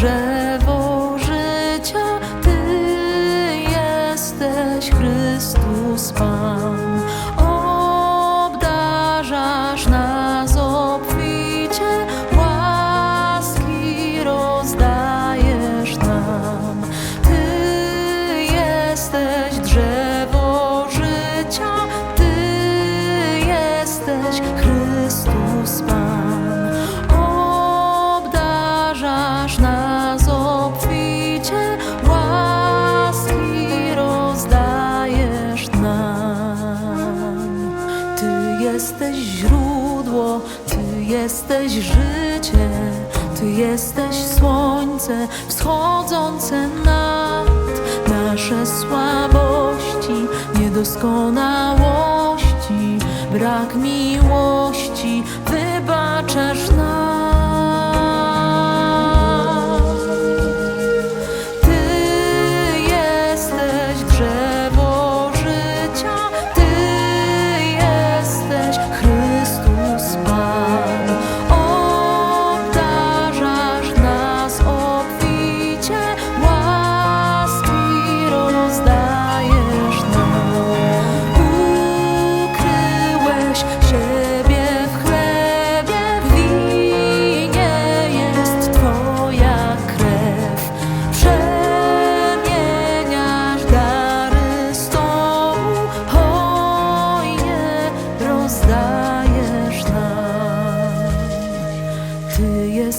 drzewo życia, Ty jesteś Chrystus Pan. Jesteś życie, Ty jesteś słońce wschodzące nad nasze słabości, niedoskonałości, brak miłości, wybaczasz nam.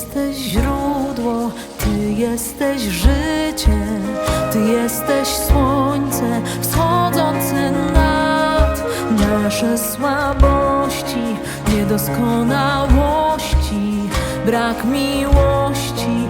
Jesteś źródło, Ty jesteś życie, Ty jesteś słońce wschodzące nad nasze słabości, niedoskonałości, brak miłości.